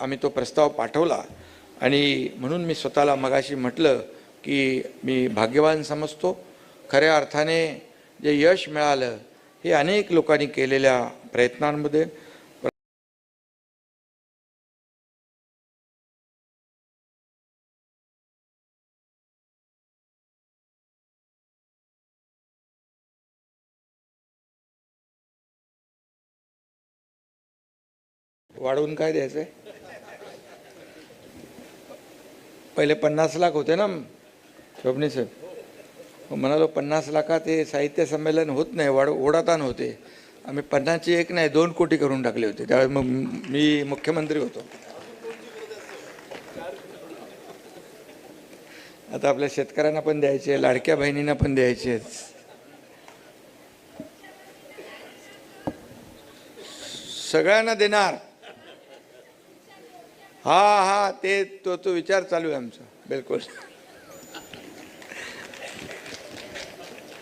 आम्ही तो प्रस्ताव पाठवला. आणि म्हणून मी स्वतःला मगाशी म्हटलं की मी भाग्यवान समजतो. खऱ्या अर्थाने जे यश मिळालं हे अनेक लोकांनी केलेल्या प्रयत्नांमध्ये. वाढवून काय द्यायचंय? पहिले पन्नास लाख होते ना शोभने साहेब म्हणालो पन्नास लाखात हे साहित्य संमेलन होत नाही वाढ ओढाताण होते. आम्ही पन्नासची एक नाही दोन कोटी करून टाकले होते. त्यावेळेस मग मी मुख्यमंत्री होतो. आता आपल्या शेतकऱ्यांना पण द्यायचे लाडक्या बहिणींना पण द्यायचे. सगळ्यांना देणार. हा हा ते तो तो विचार चालू आहे आमचा बिलकुल.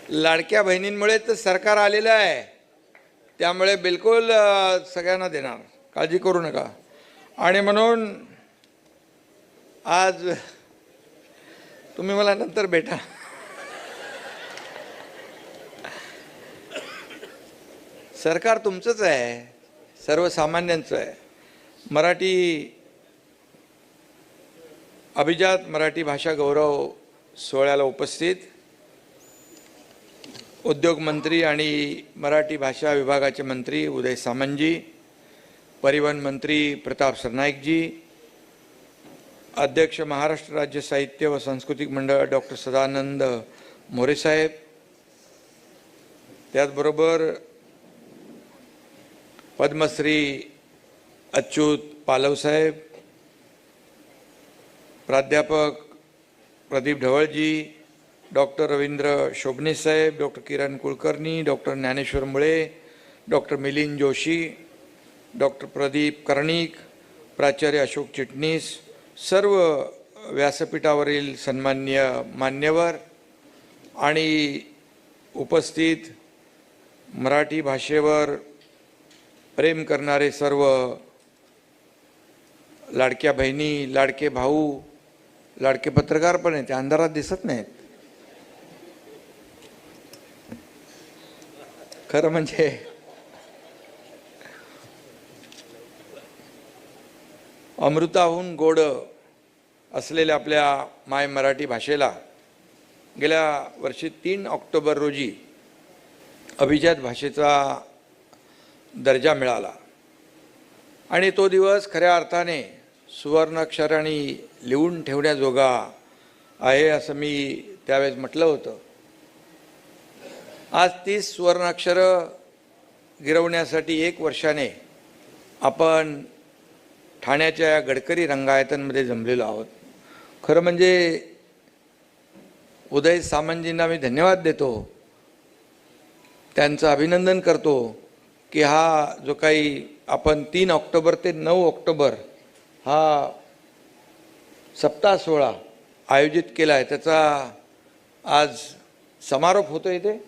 लाडक्या बहिणींमुळे तर सरकार आलेलं आहे. त्यामुळे बिलकुल सगळ्यांना देणार. काळजी करू नका. आणि म्हणून आज तुम्ही मला नंतर भेटा. सरकार तुमचंच आहे. सर्वसामान्यांचं आहे. मराठी अभिजात मराठी भाषा गौरव सोहळ्याला उपस्थित उद्योगमंत्री आणि मराठी भाषा विभागाचे मंत्री उदय सामंतजी परिवहन मंत्री प्रताप सरनाईकजी अध्यक्ष महाराष्ट्र राज्य साहित्य व सांस्कृतिक मंडळ डॉक्टर सदानंद मोरेसाहेब त्याचबरोबर पद्मश्री अच्युत पालवसाहेब प्राध्यापक प्रदीप ढवळजी डॉक्टर रवींद्र शोभणे साहेब doctor Kiran Kulkarni doctor Dnyaneshwar Mule doctor Milind Joshi doctor Pradeep Karnik प्राचार्य अशोक चिटणीस सर्व व्यासपीठावरील सन्मान्य मान्यवर आणि उपस्थित मराठी भाषेवर प्रेम करणारे सर्व लाडक्या बहिणी लाडके भाऊ लाडके पत्रकार पण आहेत ते अंधारात दिसत नाहीत. खरं म्हणजे अमृताहून गोड असलेल्या आपल्या माय मराठी भाषेला गेल्या वर्षी तीन ऑक्टोबर रोजी अभिजात भाषेचा दर्जा मिळाला. आणि तो दिवस खऱ्या अर्थाने सुवर्णाक्षराने लिहून ठेवण्याजोगा आहे असं मी त्यावेळेस म्हटलं होतं. आज तीस सुवर्णाक्षरं गिरवण्यासाठी एक वर्षाने आपण ठाण्याच्या या गडकरी रंगायतनमध्ये जमलेलो आहोत. खरं म्हणजे उदय सामंतजींना मी धन्यवाद देतो. त्यांचं अभिनंदन करतो की हा जो काही आपण तीन ऑक्टोबर ते नऊ ऑक्टोबर हा सप्ताह सोहळा आयोजित केला आहे. त्याचा आज समारोप होतो इथे.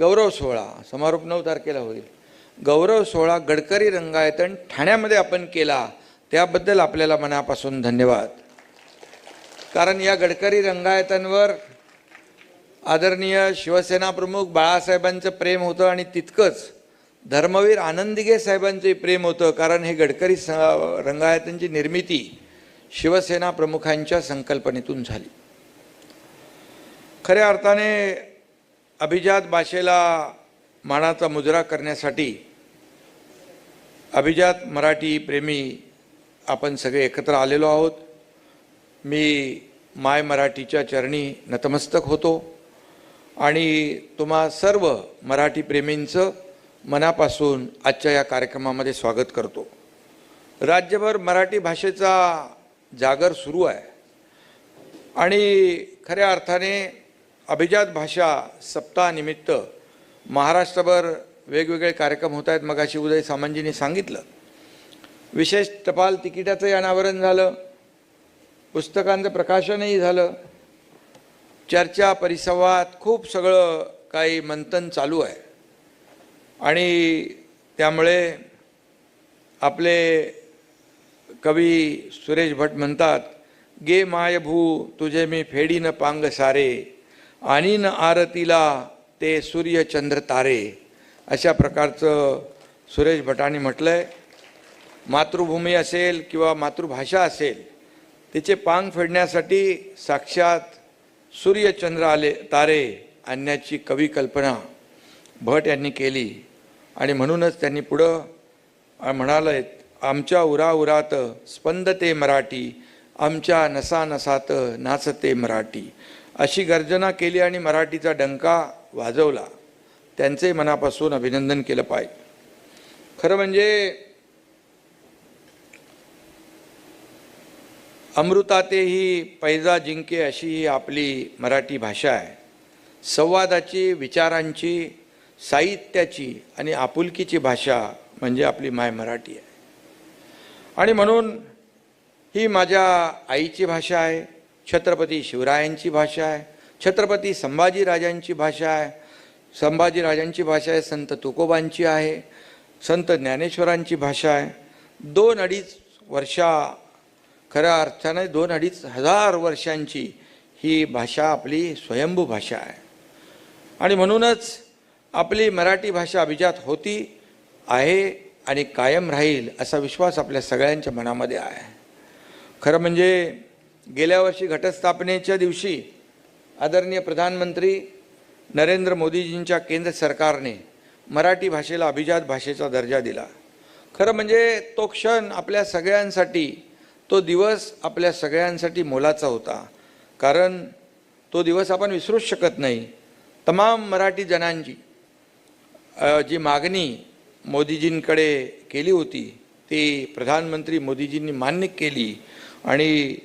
गौरव सोहळा. समारोप नऊ तारखेला होईल. गौरव सोहळा गडकरी रंगायतन ठाण्यामध्ये आपण केला. त्याबद्दल आपल्याला मनापासून धन्यवाद. कारण या गडकरी रंगायतांवर आदरणीय शिवसेना प्रमुख बाळासाहेबांचं प्रेम होतं आणि तितकंच धर्मवीर आनंदिगे साहेबांचे प्रेम होतं कारण हे गडकरी स रंगायतांची निर्मिती शिवसेना प्रमुखांच्या संकल्पनेतून झाली. खऱ्या अर्थाने अभिजात भाषेला मानाचा मुजरा करण्यासाठी अभिजात मराठी प्रेमी आपण सगळे एकत्र आलेलो आहोत. मी माय मराठीच्या चरणी नतमस्तक होतो आणि तुम्हा सर्व मराठी प्रेमींचं मनापासून आजच्या या कार्यक्रमामध्ये स्वागत करतो. राज्यभर मराठी भाषेचा जागर सुरू आहे. आणि खऱ्या अर्थाने अभिजात भाषा सप्ताहानिमित्त महाराष्ट्रभर वेगवेगळे कार्यक्रम होत आहेत मगाशी उदय सामंजीने सांगितलं. विशेष टपाल तिकिटाचंही अनावरण झालं पुस्तकांचं प्रकाशनही झालं. चर्चा परिसंवाद खूप सगळं काही मंथन चालू आहे. आणि त्यामुळे आपले कवी सुरेश भट म्हणतात गे मायभू तुझे मी फेडीन पांग सारे आणि न आरतीला ते सूर्य चंद्र तारे. अशा प्रकारचं सुरेश भटांनी आहे मातृभूमी असेल किंवा मातृभाषा असेल तिचे पांग फेडण्यासाठी साक्षात सूर्यचंद्र आले तारे आणण्याची कवी कल्पना भट यांनी केली. आणि म्हणूनच त्यांनी पुढं म्हणालं आहेत आमच्या उरा उरात स्पंदते मराठी आमच्या नसा नसात नाचते मराठी. अशी गर्जना केली आणि मराठीचा डंका वाजवला. त्यांचे मनापासून अभिनंदन केलं पाहिजे खरं म्हणजे अमृतातेही पैजा जिंके अशी ही आपली मराठी भाषा आहे. संवादाची विचारांची साहित्याची आणि आपुलकीची भाषा म्हणजे आपली माय मराठी आहे. आणि म्हणून ही माझ्या आईची भाषा आहे छत्रपती शिवरायांची भाषा आहे छत्रपती संभाजीराजांची भाषा आहे संभाजीराजांची भाषा आहे संत तुकोबांची आहे संत ज्ञानेश्वरांची भाषा आहे. दोन अडीच वर्षा खऱ्या अर्थाने दोन अडीच हजार वर्षांची ही भाषा आपली स्वयंभू भाषा आहे. आणि म्हणूनच आपली मराठी भाषा अभिजात होती आहे आणि कायम राहील असा विश्वास आपल्या सगळ्यांच्या मनामध्ये आहे. खरं म्हणजे गेल्या वर्षी घटस्थापनेच्या दिवशी आदरणीय प्रधानमंत्री नरेंद्र मोदीजींच्या केंद्र सरकारने मराठी भाषेला अभिजात भाषेचा दर्जा दिला. खरं म्हणजे तो क्षण आपल्या सगळ्यांसाठी तो दिवस आपल्या सगळ्यांसाठी मोलाचा होता. कारण तो दिवस आपण विसरूच शकत नाही. तमाम मराठी जनांची जी मागणी मोदीजींकडे केली होती ती प्रधानमंत्री मोदीजींनी मान्य केली आणि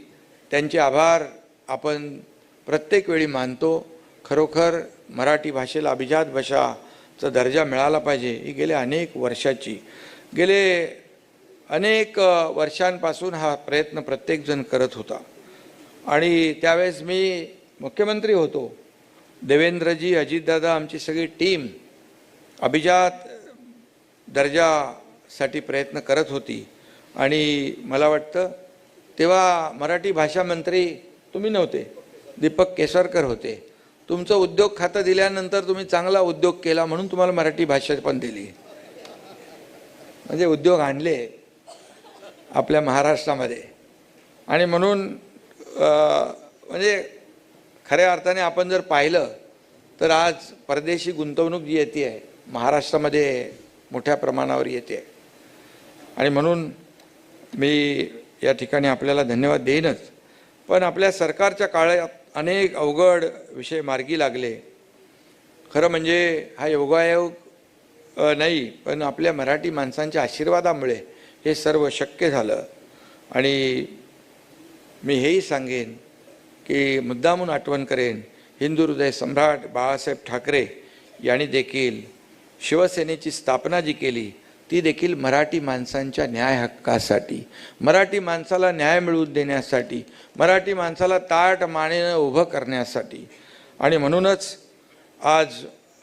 त्यांचे आभार आपण प्रत्येक वेळी मानतो. खरोखर मराठी भाषेला अभिजात भाषाचा दर्जा मिळाला पाहिजे ही गेल्या अनेक वर्षाची. गेले अनेक वर्षांपासून हा प्रयत्न प्रत्येकजण करत होता. आणि त्यावेळेस मी मुख्यमंत्री होतो. देवेंद्रजी अजितदादा आमची सगळी टीम अभिजात दर्जासाठी प्रयत्न करत होती. आणि मला वाटतं तेव्हा मराठी भाषा मंत्री तुम्ही नव्हते दीपक केसरकर होते. तुमचं उद्योग खातं दिल्यानंतर तुम्ही चांगला उद्योग केला म्हणून तुम्हाला मराठी भाषा पण दिली. म्हणजे उद्योग आणले आपल्या महाराष्ट्रामध्ये. आणि म्हणून म्हणजे खऱ्या अर्थाने आपण जर पाहिलं तर आज परदेशी गुंतवणूक जी येते आहे. महाराष्ट्रामध्ये मोठ्या प्रमाणावर येते. आणि म्हणून मी या ठिकाणी आपल्याला धन्यवाद देईनच. पण आपल्या सरकारच्या काळात अनेक अवघड विषय मार्गी लागले. खरं म्हणजे हा योगायोग नाही पण आपल्या मराठी माणसांच्या आशीर्वादामुळे हे सर्व शक्य झालं. आणि मी हेही सांगेन की मुद्दामून आठवण करेन हिंदू हृदय सम्राट बाळासाहेब ठाकरे यांनी देखील शिवसेनेची स्थापना जी केली ती देखील मराठी माणसांच्या न्याय हक्कासाठी. मराठी माणसाला न्याय मिळवून देण्यासाठी मराठी माणसाला ताट मानेनं उभं करण्यासाठी. आणि म्हणूनच आज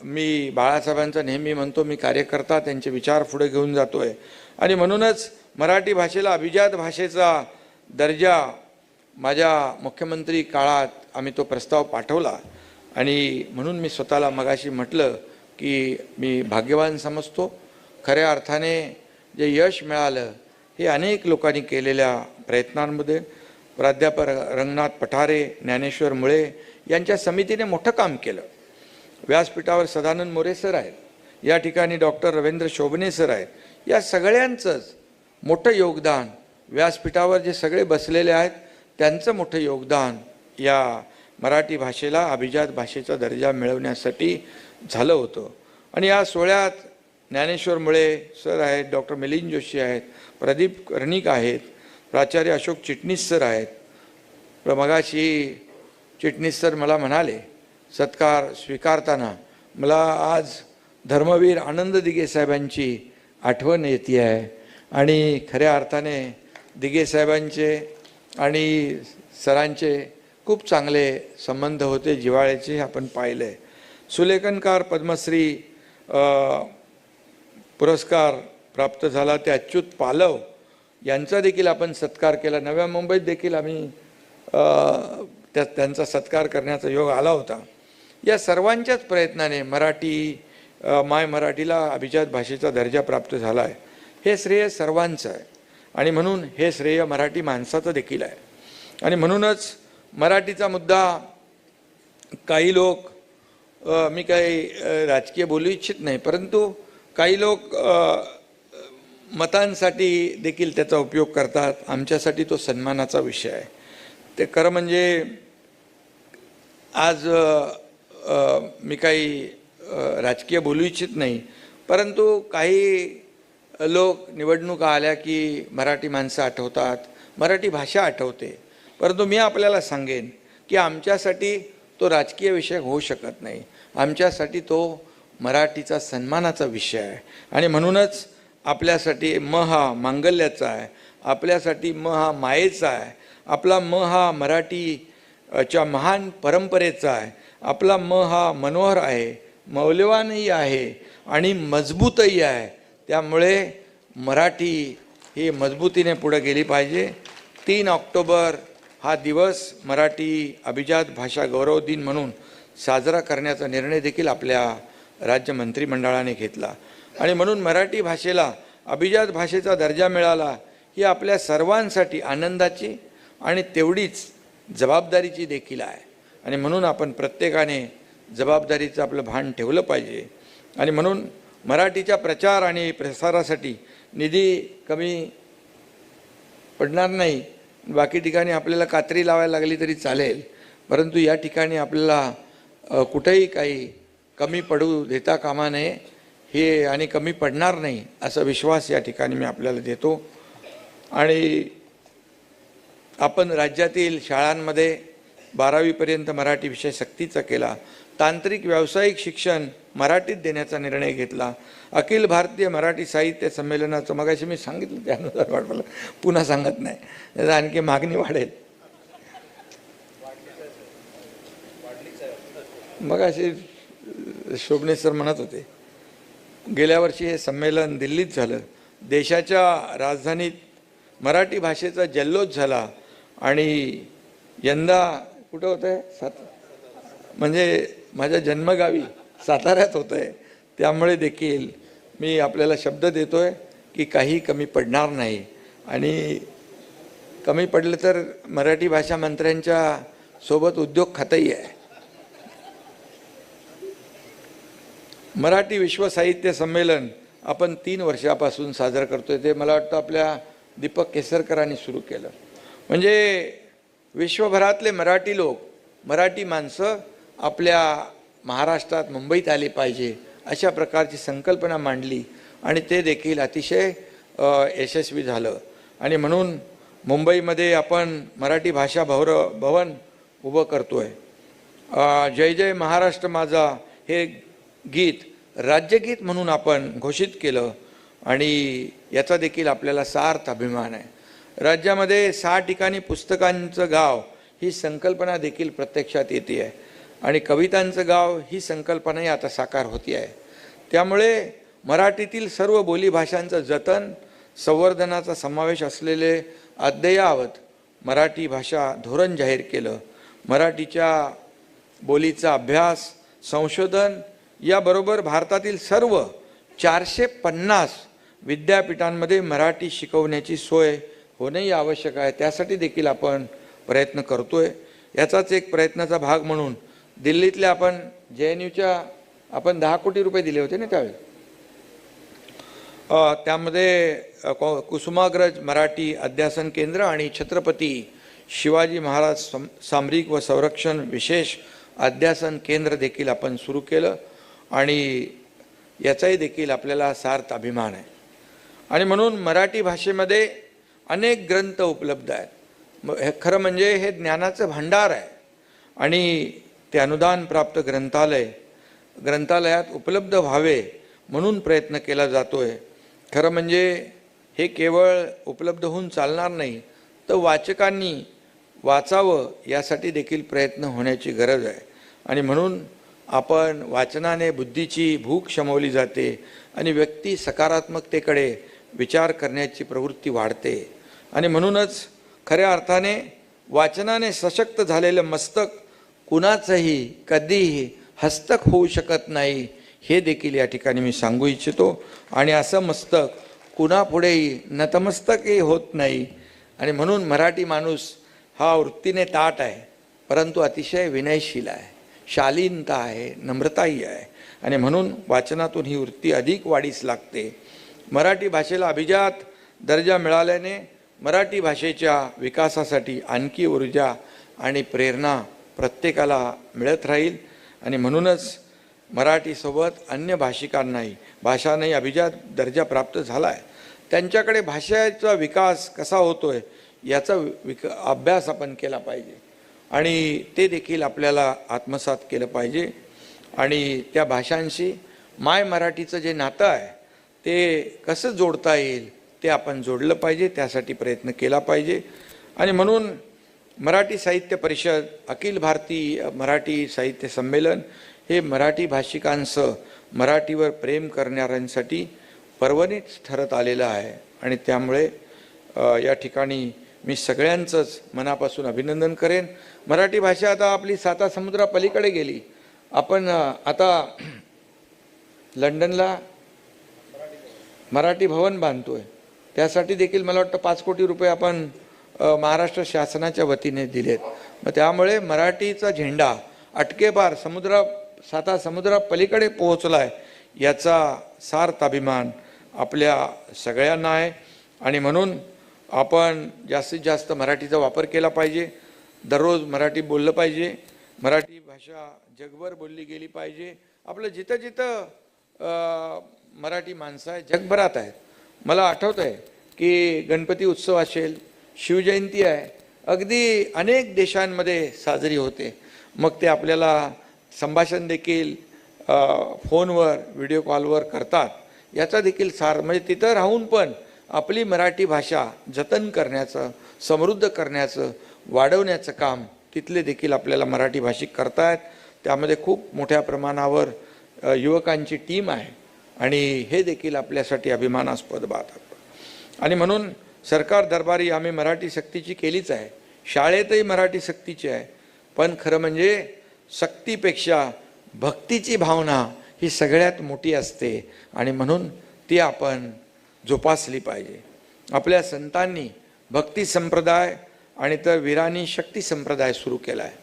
मी बाळासाहेबांचा नेहमी म्हणतो मी कार्यकर्ता त्यांचे विचार पुढे घेऊन जातो आहे आणि म्हणूनच मराठी भाषेला अभिजात भाषेचा दर्जा माझ्या मुख्यमंत्री काळात आम्ही तो प्रस्ताव पाठवला. आणि म्हणून मी स्वतःला मगाशी म्हटलं की मी भाग्यवान समजतो. खऱ्या अर्थाने जे यश मिळालं हे अनेक लोकांनी केलेल्या प्रयत्नांमध्ये. प्राध्यापक रंगनाथ पठारे ज्ञानेश्वर मुळे यांच्या समितीने मोठं काम केलं. व्यासपीठावर सदानंद मोरे सर आहेत. या ठिकाणी डॉक्टर रवींद्र शोभने सर आहेत. या सगळ्यांचंच मोठं योगदान व्यासपीठावर जे सगळे बसलेले आहेत त्यांचं मोठं योगदान या मराठी भाषेला अभिजात भाषेचा दर्जा मिळवण्यासाठी झालं होतं. आणि या सोहळ्यात ज्ञानेश्वर मुळे सर आहेत डॉक्टर मिलिंद जोशी आहेत प्रदीप कर्णिक आहेत प्राचार्य अशोक चिटणीस सर आहेत. मगाशी चिटणीस सर मला म्हणाले सत्कार स्वीकारताना मला आज धर्मवीर आनंद दिघे साहेबांची आठवण येते आहे. आणि खऱ्या अर्थाने दिघे साहेबांचे आणि सरांचे खूप चांगले संबंध होते जिव्हाळ्याचे आपण आपण पाहिले सुलेखनकार पद्मश्री पुरस्कार प्राप्त झाला. ते अच्युत पालव यांचा देखील आपण सत्कार केला. नव्या मुंबईत देखील आम्ही त्या त्यांचा सत्कार करण्याचा योग आला होता. या सर्वांच्याच प्रयत्नाने मराठी माय मराठीला अभिजात भाषेचा दर्जा प्राप्त झाला आहे. हे श्रेय सर्वांचं आहे. आणि म्हणून हे श्रेय मराठी माणसाचं देखील आहे. आणि म्हणूनच मराठीचा मुद्दा काही लोक मी काही राजकीय बोलू इच्छित नाही. परंतु काही लोक मतांसाठी देखील त्याचा उपयोग करतात. आमच्यासाठी तो सन्मानाचा विषय आहे. ते खरं म्हणजे आज मी काही राजकीय बोलू इच्छित नाही. परंतु काही लोक निवडणुका आल्या की मराठी माणसं आठवतात मराठी भाषा आठवते. परंतु मी आपल्याला सांगेन की आमच्यासाठी तो राजकीय विषय होऊ शकत नाही. आमच्यासाठी तो मराठीचा सन्मानाचा विषय आहे. आणि म्हणूनच आपल्यासाठी म हा मांगल्याचा आहे. आपल्यासाठी म हा मायेचा आहे. आपला म हा मराठी च्या महान परंपरेचा आहे. आपला म हा मनोहर आहे. मौल्यवानही आहे आणि मजबूतही आहे. त्यामुळे मराठी ही मजबूतीने पुढे गेली पाहिजे. तीन ऑक्टोबर हा दिवस मराठी अभिजात भाषा गौरव दिन म्हणून साजरा करण्याचा निर्णय देखील आपल्या राज्य मंत्रिमंडळाने घेतला. आणि म्हणून मराठी भाषेला अभिजात भाषेचा दर्जा मिळाला ही आपल्या सर्वांसाठी आनंदाची आणि तेवढीच जबाबदारीची देखील आहे. आणि म्हणून आपण प्रत्येकाने जबाबदारीचं आपलं भान ठेवलं पाहिजे. आणि म्हणून मराठीच्या प्रचार आणि प्रसारासाठी निधी कमी पडणार नाही बाकी ठिकाणी आपल्याला कात्री लावायला लागली तरी चालेल परंतु या ठिकाणी आपल्याला कुठेही काही कमी पडू देता कामा नये हे आणि कमी पडणार नाही असा विश्वास या ठिकाणी मी आपल्याला देतो. आणि आपण राज्यातील शाळांमध्ये बारावीपर्यंत मराठी विषय सक्तीचा केला. तांत्रिक व्यावसायिक शिक्षण मराठीत देण्याचा निर्णय घेतला. अखिल भारतीय मराठी साहित्य संमेलनाचं मगाशी मी सांगितलं त्यानुसार वाटलं. पुन्हा सांगत नाही. त्याचा आणखी मागणी वाढेल. मग असे सर म्हणत होते गेल्या वर्षी हे संमेलन दिल्लीत झालं. देशाच्या राजधानीत मराठी भाषेचा जल्लोष झाला आणि यंदा कुठं होतं आहे सात म्हणजे माझ्या जन्मगावी साताऱ्यात होतं आहे त्यामुळे देखील मी आपल्याला शब्द देतो आहे की काही कमी पडणार नाही. आणि कमी पडलं तर मराठी भाषा मंत्र्यांच्या सोबत उद्योग खातंही आहे. मराठी विश्व साहित्य संमेलन आपण तीन वर्षापासून साजरं करतोय. ते मला वाटतं आपल्या दीपक केसरकरांनी सुरू केलं. म्हणजे विश्वभरातले मराठी लोक मराठी माणसं आपल्या महाराष्ट्रात मुंबईत आली पाहिजे अशा प्रकारची संकल्पना मांडली आणि ते देखील अतिशय यशस्वी झालं. आणि म्हणून मुंबईमध्ये आपण मराठी भाषा भवर भवन उभं करतो आहे जय जय महाराष्ट्र माझा हे गीत राज्यगीत म्हणून आपण घोषित केलं आणि याचा देखील आपल्याला सार्थ अभिमान आहे. राज्यामध्ये सहा ठिकाणी पुस्तकांचं गाव ही संकल्पना देखील प्रत्यक्षात येते आहे. आणि कवितांचं गाव ही संकल्पनाही आता साकार होती आहे. त्यामुळे मराठीतील सर्व बोलीभाषांचं जतन संवर्धनाचा समावेश असलेले अद्ययावत मराठी भाषा धोरण जाहीर केलं. मराठीच्या बोलीचा अभ्यास संशोधन याबरोबर भारतातील सर्व चारशे पन्नास विद्यापीठांमध्ये मराठी शिकवण्याची सोय होणेही आवश्यक आहे. त्यासाठी देखील आपण प्रयत्न करतो आहे याचाच एक प्रयत्नाचा भाग म्हणून दिल्लीतल्या आपण जे एन यूच्या आपण दहा कोटी रुपये दिले होते ना त्यावेळी. त्यामध्ये कुसुमाग्रज मराठी अध्यासन केंद्र आणि छत्रपती शिवाजी महाराज सम सामरिक व संरक्षण विशेष अध्यासन केंद्र देखील आपण सुरू केलं आणि याचाही देखील आपल्याला सार्थ अभिमान आहे. आणि म्हणून मराठी भाषेमध्ये अनेक ग्रंथ उपलब्ध आहेत. हे खरं म्हणजे हे ज्ञानाचं भांडार आहे. आणि ते अनुदान प्राप्त ग्रंथालय ग्रंथालयात उपलब्ध व्हावे म्हणून प्रयत्न केला जातो आहे खरं म्हणजे हे केवळ उपलब्ध होऊन चालणार नाही तर वाचकांनी वाचावं यासाठी देखील प्रयत्न होण्याची गरज आहे. आणि म्हणून आपण वाचनाने बुद्धीची भूक शमवली जाते आणि व्यक्ती सकारात्मकतेकडे विचार करण्याची प्रवृत्ती वाढते. आणि म्हणूनच खऱ्या अर्थाने वाचनाने सशक्त झालेलं मस्तक कुणाचंही कधीही हस्तक होऊ शकत नाही हे देखील या ठिकाणी मी सांगू इच्छितो. आणि असं मस्तक कुणापुढेही नतमस्तकही होत नाही. आणि म्हणून मराठी माणूस हा वृत्तीने ताट आहे परंतु अतिशय विनयशील आहे शालीनता आहे नम्रताही आहे. आणि म्हणून वाचनातून ही वृत्ती अधिक वाढीस लागते. मराठी भाषेला अभिजात दर्जा मिळाल्याने मराठी भाषेच्या विकासासाठी आणखी ऊर्जा आणि प्रेरणा प्रत्येकाला मिळत राहील. आणि म्हणूनच मराठीसोबत अन्य भाषिकांनाही भाषांनाही अभिजात दर्जा प्राप्त झाला आहे त्यांच्याकडे भाषेचा विकास कसा होतो आहे याचा विक अभ्यास आपण केला पाहिजे. आणि ते देखील आपल्याला आत्मसात केलं पाहिजे. आणि त्या भाषांशी माय मराठीचं जे नातं आहे ते कसं जोडता येईल ते आपण जोडलं पाहिजे. त्यासाठी प्रयत्न केला पाहिजे. आणि म्हणून मराठी साहित्य परिषद अखिल भारतीय मराठी साहित्य संमेलन हे मराठी भाषिकांसह मराठीवर प्रेम करणाऱ्यांसाठी पर्वणीच ठरत आलेलं आहे. आणि त्यामुळे या ठिकाणी मी सगळ्यांचंच मनापासून अभिनंदन करेन. मराठी भाषा आता आपली साता समुद्रापलीकडे गेली. आपण आता लंडनला मराठी भवन बांधतोय. त्यासाठी देखील मला वाटतं पाच कोटी रुपये आपण महाराष्ट्र शासनाच्या वतीने दिलेत. मग त्यामुळे मराठीचा झेंडा अटकेबार समुद्रा साता समुद्रापलीकडे पोहोचला आहे याचा सार्थ अभिमान आपल्या सगळ्यांना आहे. आणि म्हणून आपण जास्तीत जास्त मराठीचा वापर केला पाहिजे. दररोज मराठी बोललं पाहिजे. मराठी भाषा जगभर बोलली गेली पाहिजे. आपलं जिथं जिथं मराठी माणसं आहे जगभरात आहेत. मला आठवत आहे की गणपती उत्सव असेल शिवजयंती आहे. अगदी अनेक देशांमध्ये साजरी होते. मग ते आपल्याला संभाषण देखील फोनवर व्हिडिओ कॉलवर करतात. याचा देखील सार म्हणजे तिथं राहून पण आपली मराठी भाषा जतन करण्याचं समृद्ध करण्याचं वाढवण्याचं काम तिथले देखील आपल्याला मराठी भाषिक करतायत. त्यामध्ये खूप मोठ्या प्रमाणावर युवकांची टीम आहे. आणि हे देखील आपल्यासाठी अभिमानास्पद बात आणि म्हणून सरकार दरबारी आम्ही मराठी सक्तीची केलीच आहे. शाळेतही मराठी सक्तीची आहे. पण खरं म्हणजे सक्तीपेक्षा भक्तीची भावना ही सगळ्यात मोठी असते आणि म्हणून ती आपण जोपासली पाहिजे. आपल्या संतांनी भक्ती संप्रदाय आणि तर वीरांनी शक्ती संप्रदाय सुरू केला आहे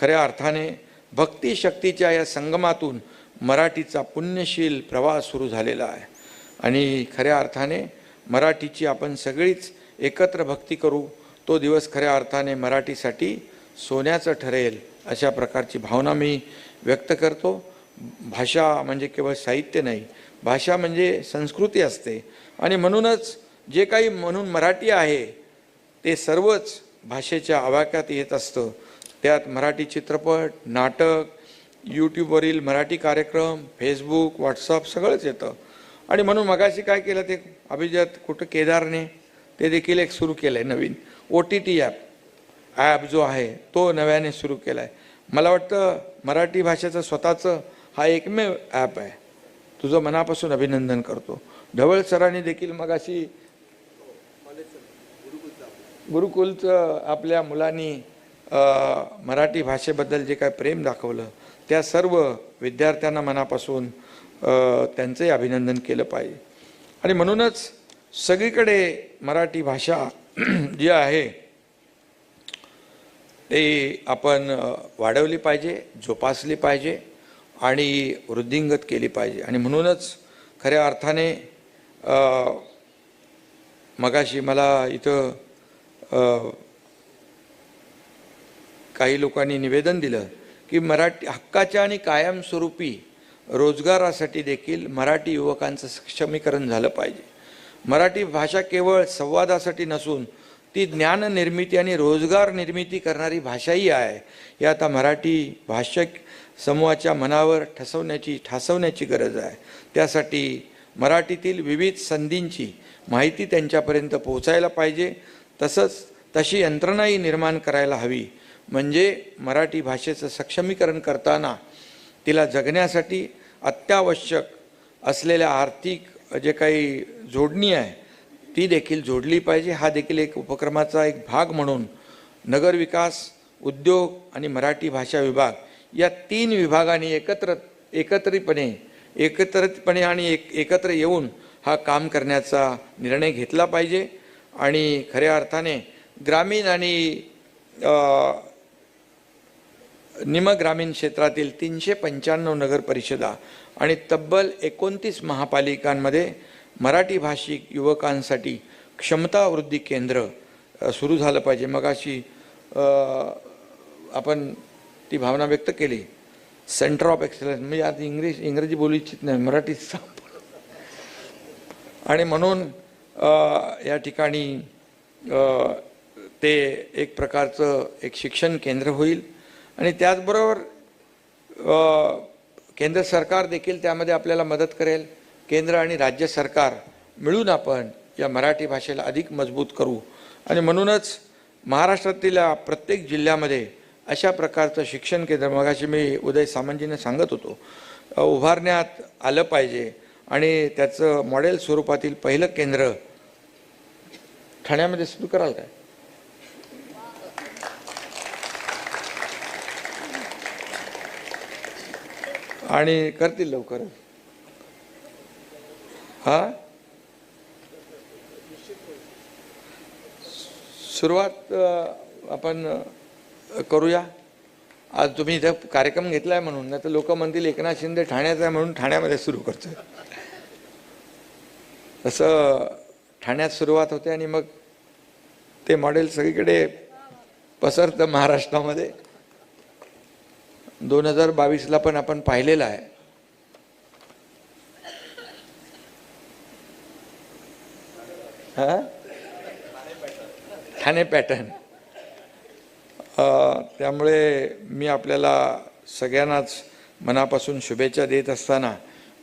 खऱ्या अर्थाने भक्ती शक्तीच्या या संगमातून मराठीचा पुण्यशील प्रवास सुरू झालेला आहे. आणि खऱ्या अर्थाने मराठीची आपण सगळीच एकत्र भक्ती करू तो दिवस खऱ्या अर्थाने मराठीसाठी सोन्याचं ठरेल अशा प्रकारची भावना मी व्यक्त करतो. भाषा म्हणजे केवळ साहित्य नाही भाषा म्हणजे संस्कृती असते. आणि म्हणूनच जे काही म्हणून मराठी आहे ते सर्वच भाषेच्या आवाक्यात येत असतं. त्यात मराठी चित्रपट नाटक यूट्यूबवरील मराठी कार्यक्रम फेसबुक व्हॉट्सअप सगळंच येतं. आणि म्हणून मगाशी काय केलं ते अभिजात कुठं केदारने ते देखील एक सुरू केलं आहे नवीन. O T T app app जो आहे तो नव्याने सुरू केला आहे मला वाटतं मराठी भाषेचं स्वतःचं हा एकमेव ॲप आहे. तुझं मनापासून अभिनंदन करतो. ढवळ सरांनी देखील मगाशी गुरुकुलचं आपल्या मुलांनी मराठी भाषेबद्दल जे काय प्रेम दाखवलं त्या सर्व विद्यार्थ्यांना मनापासून त्यांचंही अभिनंदन केलं पाहिजे. आणि म्हणूनच सगळीकडे मराठी भाषा जी आहे ते आपण वाढवली पाहिजे जोपासली पाहिजे आणि वृद्धिंगत केली पाहिजे. आणि म्हणूनच खऱ्या अर्थाने मगाशी मला इथं काही लोकांनी निवेदन दिलं की मराठी हक्काच्या आणि कायमस्वरूपी रोजगारासाठी देखील मराठी युवकांचं सक्षमीकरण झालं पाहिजे. मराठी भाषा केवळ संवादासाठी नसून ती ज्ञान निर्मिती आणि रोजगार निर्मिती करणारी भाषाही आहे. हे आता मराठी भाषक समूहाच्या मनावर ठसवण्याची ठासवण्याची गरज आहे. त्यासाठी मराठीतील विविध संधींची माहिती त्यांच्यापर्यंत पोहोचायला पाहिजे. तसंच तशी यंत्रणाही निर्माण करायला हवी. म्हणजे मराठी भाषेचं सक्षमीकरण करताना तिला जगण्यासाठी अत्यावश्यक असलेल्या आर्थिक जे काही जोडणी आहे ती देखील जोडली पाहिजे. हा देखील एक उपक्रमाचा एक भाग म्हणून नगरविकास उद्योग आणि मराठी भाषा विभाग या तीन विभागांनी एकत्र एकत्रितपणे एकत्रितपणे आणि एक एकत्र येऊन हा काम करण्याचा निर्णय घेतला पाहिजे. आणि खऱ्या अर्थाने ग्रामीण आणि निम निमग्रामीण क्षेत्रातील तीनशे पंच्याण्णव नगर परिषदा आणि तब्बल एकोणतीस महापालिकांमध्ये मराठी भाषिक युवकांसाठी क्षमता वृद्धी केंद्र सुरू झालं पाहिजे. मग अशी आपण ती भावना व्यक्त केली. सेंटर ऑफ एक्सलन्स म्हणजे आता इंग्लिश इंग्रजी बोलू इच्छित नाही मराठी आणि म्हणून या ठिकाणी ते एक प्रकारचं एक शिक्षण केंद्र होईल. आणि त्याचबरोबर केंद्र सरकार देखील त्यामध्ये आपल्याला मदत करेल. केंद्र आणि राज्य सरकार मिळून आपण या मराठी भाषेला अधिक मजबूत करू. आणि म्हणूनच महाराष्ट्रातील प्रत्येक जिल्ह्यामध्ये अशा प्रकारचं शिक्षण केंद्र मगाशी मी उदय सामंतजीने सांगत होतो उभारण्यात आलं पाहिजे. आणि त्याचं मॉडेल स्वरूपातील पहिलं केंद्र ठाण्यामध्ये सुरू कराल काय? आणि करतील लवकरच हा? सुरुवात आपण करूया. आज तुम्ही इथं कार्यक्रम घेतलाय म्हणून नाही तर लोक म्हणतील एकनाथ शिंदे ठाण्याचा आहे म्हणून ठाण्यामध्ये सुरू करतोय. तसं ठाण्यात सुरुवात होते आणि मग ते मॉडेल सगळीकडे पसरतं महाराष्ट्रामध्ये. दोन हजार बावीसला पण आपण पाहिलेलं आहे. हा? ठाणे पॅटर्न. त्यामुळे मी आपल्याला सगळ्यांनाच मनापासून शुभेच्छा देत असताना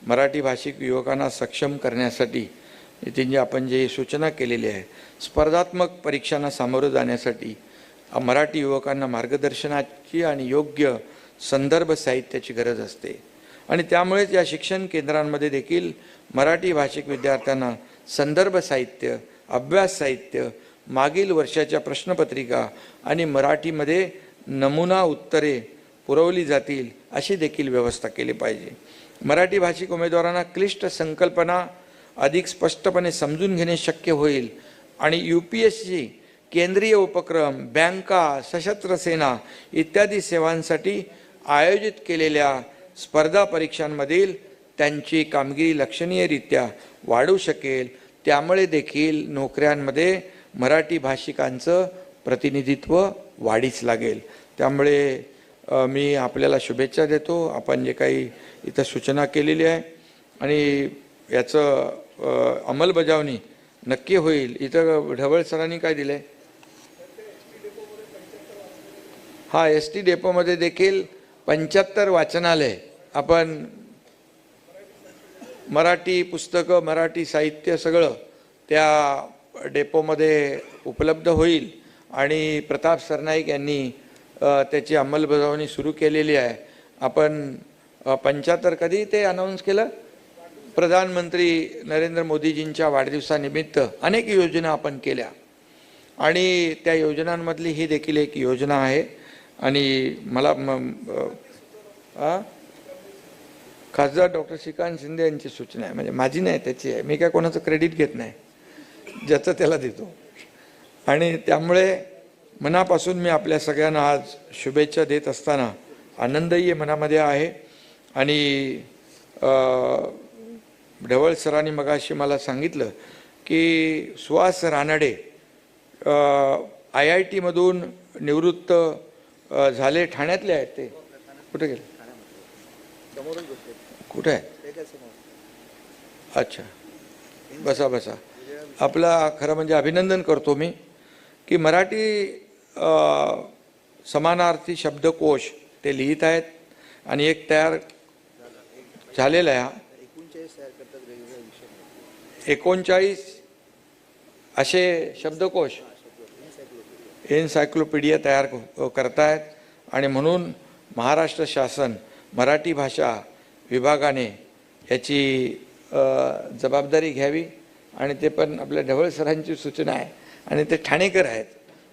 मराठी भाषिक युवकांना सक्षम करण्यासाठी नितीनजी आपण जे सूचना केलेली आहे स्पर्धात्मक परीक्षांना सामोरं जाण्यासाठी मराठी युवकांना मार्गदर्शनाची आणि योग्य संदर्भ साहित्याची गरज असते. आणि त्यामुळेच या शिक्षण केंद्रांमध्ये देखील मराठी भाषिक विद्यार्थ्यांना संदर्भ साहित्य अभ्यास साहित्य मागील वर्षाच्या प्रश्नपत्रिका आणि मराठीमध्ये नमुना उत्तरे पुरवली जातील अशी देखील व्यवस्था केली पाहिजे. मराठी भाषिक उमेदवारांना क्लिष्ट संकल्पना अधिक स्पष्टपणे समजून घेणे शक्य होईल आणि यू पी एस सी केंद्रीय उपक्रम बँका सशस्त्र सेना इत्यादी सेवांसाठी आयोजित केलेल्या स्पर्धा परीक्षांमधील त्यांची कामगिरी लक्षणीयरित्या वाढू शकेल त्यामुळे देखील नोकऱ्यांमध्ये मराठी भाषिकांचं प्रतिनिधित्व वाढीच लागेल. त्यामुळे मी आपल्याला शुभेच्छा देतो. आपण जे काही इथं सूचना केलेली आहे आणि याचं अंमलबजावणी नक्की होईल. इथं ढवळ सरांनी काय दिलं आहे हा एस टी डेपोमध्ये देखील पंच्याहत्तर वाचनालय. आपण मराठी पुस्तकं मराठी साहित्य सगळं त्या डेपोमध्ये उपलब्ध होईल. आणि प्रताप सरनाईक यांनी त्याची अंमलबजावणी सुरू केलेली आहे. आपण पंच्याहत्तर कधी ते अनाऊन्स केलं? प्रधानमंत्री नरेंद्र मोदीजींच्या वाढदिवसानिमित्त अनेक योजना आपण केल्या. आणि त्या योजनांमधली ही देखील एक योजना आहे. आणि मला खासदार डॉक्टर श्रीकांत शिंदे यांची सूचना आहे. म्हणजे माझी नाही त्याची आहे. मी काय कोणाचं क्रेडिट घेत नाही. ज्याचं त्याला देतो. आणि त्यामुळे मनापासून मी आपल्या सगळ्यांना आज शुभेच्छा देत असताना आनंदही मनामध्ये आहे. आणि ढवळ सरांनी मगाशी मला सांगितलं की सुहास रानडे आय आय टीमधून निवृत्त झाले ठाण्यातले आहेत ते. कुठे गेले? कुठे आहे अच्छा. बसा बसा. आपला खरं म्हणजे अभिनंदन करतो मी की मराठी समानार्थी शब्दकोश ते लिहित आहेत आणि एक तयार झालेला आहे हा. एकोणचाळीस असे शब्दकोश. एन्सायक्लोपीडिया तयार करतायत आणि म्हणून महाराष्ट्र शासन मराठी भाषा विभागाने याची जबाबदारी घ्यावी आणि ते पण आपल्या ढवळ सरांची सूचना आहे आणि ते ठाणेकर आहेत.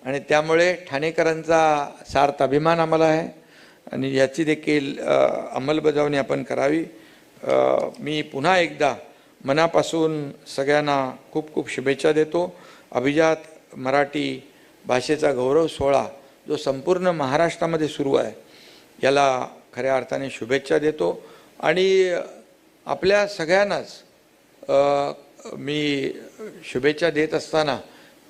आणि त्यामुळे ठाणेकरांचा सार्थ अभिमान आम्हाला आहे आणि याची देखील अंमलबजावणी आपण करावी. मी पुन्हा एकदा मनापासून सगळ्यांना खूप खूप शुभेच्छा देतो. अभिजात मराठी भाषेचा गौरव सोहळा जो संपूर्ण महाराष्ट्रामध्ये सुरू आहे याला खऱ्या अर्थाने शुभेच्छा देतो. आणि आपल्या सगळ्यांनाच मी शुभेच्छा देत असताना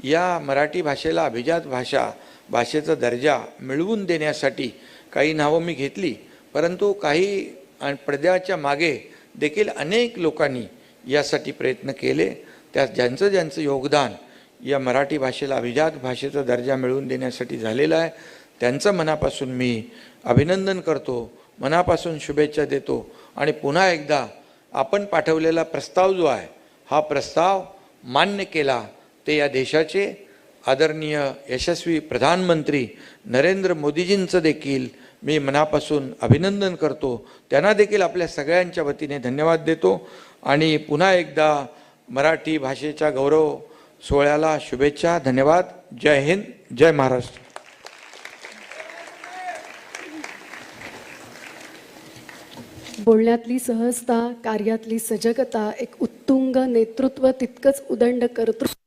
या मराठी भाषेला अभिजात भाषा भाषेचा दर्जा मिळवून देण्यासाठी काही नावं मी घेतली. परंतु काही आणि पडद्याच्या मागे देखील अनेक लोकांनी यासाठी प्रयत्न केले. त्या ज्यांचं ज्यांचं योगदान या मराठी भाषेला अभिजात भाषेचा दर्जा मिळवून देण्यासाठी झालेलं आहे. त्यांचं मनापासून मी अभिनंदन करतो मनापासून शुभेच्छा देतो आणि पुन्हा एकदा आपण पाठवलेला प्रस्ताव जो आहे हा प्रस्ताव मान्य केला ते या देशाचे आदरणीय यशस्वी प्रधानमंत्री नरेंद्र मोदीजींचं देखील मी मनापासून अभिनंदन करतो. त्यांना देखील आपल्या सगळ्यांच्या वतीने धन्यवाद देतो आणि पुन्हा एकदा मराठी भाषेच्या गौरव सोहळ्याला शुभेच्छा धन्यवाद. जय हिंद जय महाराष्ट्र. बोलण्यातली सहजता कार्यातली सजगता एक उत्तुंग नेतृत्व तितकंच उदंड कर्तृत्व